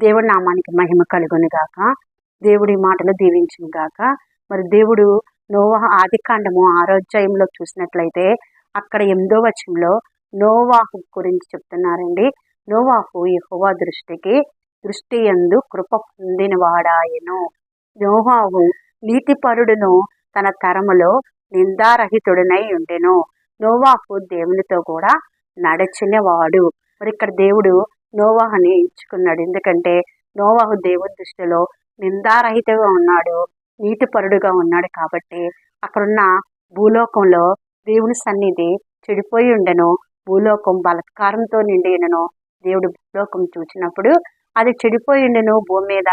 దేవుడి నామానికి మహిమ కలుగును గాక. దేవుడి మాటలు దీవించును గాక. మరి దేవుడు నోవాహ ఆది కాండము ఆరోగ్యంలో చూసినట్లయితే అక్కడ ఎనిమిదో వచనంలో నోవాహు గురించి చెప్తున్నారండి. నోవాహు యహోవా దృష్టికి దృష్టి ఎందు కృప పొందినవాడాయను నోవాహు నీతిపరుడును తన తరములో నిందారహితుడునై ఉండెను. నోవాహు దేవునితో కూడా నడచినవాడు. మరి ఇక్కడ దేవుడు నోవాహని ఎంచుకున్నాడు. ఎందుకంటే నోవాహు దేవుని దృష్టిలో నిందారహితగా ఉన్నాడు నీతిపరుడుగా ఉన్నాడు కాబట్టి అక్కడున్న భూలోకంలో దేవుని సన్నిధి చెడిపోయి ఉండెను భూలోకం బలత్కారంతో నిండి ఉండెను దేవుడు భూలోకం చూచినప్పుడు అది చెడిపోయి ఉండెను భూమి మీద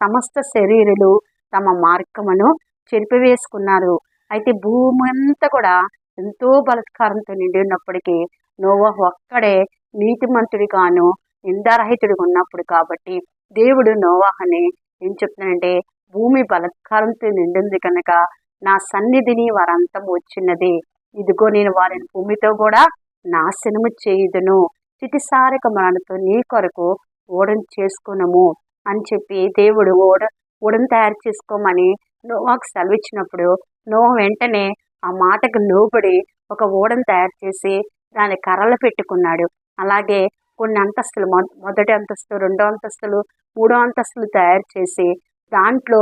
సమస్త శరీరులు తమ మార్గమును చెరిపివేసుకున్నారు. అయితే భూమి అంతా కూడా ఎంతో బలత్కారంతో నిండి ఉన్నప్పటికీ నోవాహు ఒక్కడే నీతిమంతుడిగాను నిందారహితుడు ఉన్నప్పుడు కాబట్టి దేవుడు నోవాహని ఏం చెప్తున్నానంటే భూమి బలత్కారంతో నిండింది కనుక నా సన్నిధిని వారంతం వచ్చినది. ఇదిగో నేను వారిని భూమితో కూడా నాశనము చేయుదును. చిటిసారిక మనతో నీ కొరకు ఓడను చేసుకునము అని చెప్పి దేవుడు ఓడ ఓడను తయారు చేసుకోమని నోవాకు సెలవిచ్చినప్పుడు నో వెంటనే ఆ మాటకు లోబడి ఒక ఓడను తయారు చేసి దాని కర్రలు పెట్టుకున్నాడు. అలాగే కొన్ని అంతస్తులు మొదటి అంతస్తు రెండో అంతస్తులు మూడో అంతస్తులు తయారు చేసి దాంట్లో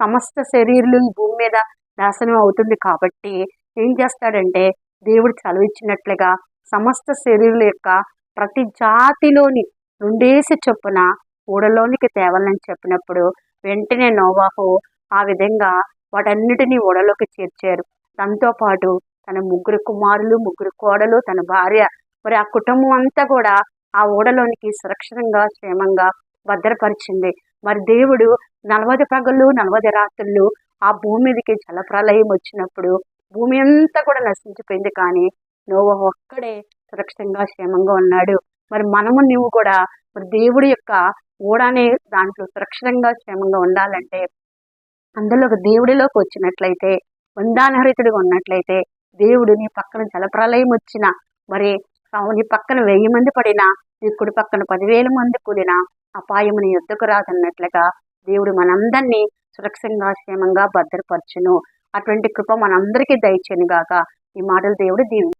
సమస్త శరీరులు ఈ భూమి మీద నాశనం అవుతుంది కాబట్టి ఏం చేస్తాడంటే దేవుడు చదివించినట్లుగా సమస్త శరీరుల యొక్క ప్రతి జాతిలోని రెండేసి చొప్పున ఊడలోనికి తేవాలని చెప్పినప్పుడు వెంటనే నోవాహు ఆ విధంగా వాటన్నిటినీ ఊడలోకి చేర్చారు. దాంతోపాటు తన ముగ్గురు కుమారులు ముగ్గురు కోడలు తన భార్య మరి ఆ కుటుంబం అంతా కూడా ఆ ఓడలోనికి సురక్షితంగా క్షేమంగా భద్రపరిచింది. మరి దేవుడు నలభై పగళ్ళు నలభై రాత్రులు ఆ భూమి మీదకి జలప్రలయం వచ్చినప్పుడు భూమి అంతా కూడా నశించిపోయింది. కానీ నువ్వు ఒక్కడే సురక్షితంగా క్షేమంగా ఉన్నాడు. మరి మనము నువ్వు కూడా మరి దేవుడి యొక్క ఓడనే దాంట్లో సురక్షితంగా క్షేమంగా ఉండాలంటే అందులో ఒక దేవుడిలోకి వచ్చినట్లయితే వందానహరితుడిగా ఉన్నట్లయితే దేవుడు నీ పక్కన జలప్రలయం వచ్చిన మరి నీ పక్కన వెయ్యి మంది పడినా నీ కుడి పక్కన పదివేల మంది కూలిన అపాయముని యుద్ధకు రాదన్నట్లుగా దేవుడు మనందరినీ సురక్షంగా క్షేమంగా భద్రపరచును. అటువంటి కృప మనందరికీ దయచేనుగాక ఈ మాటలు దేవుడు దీవి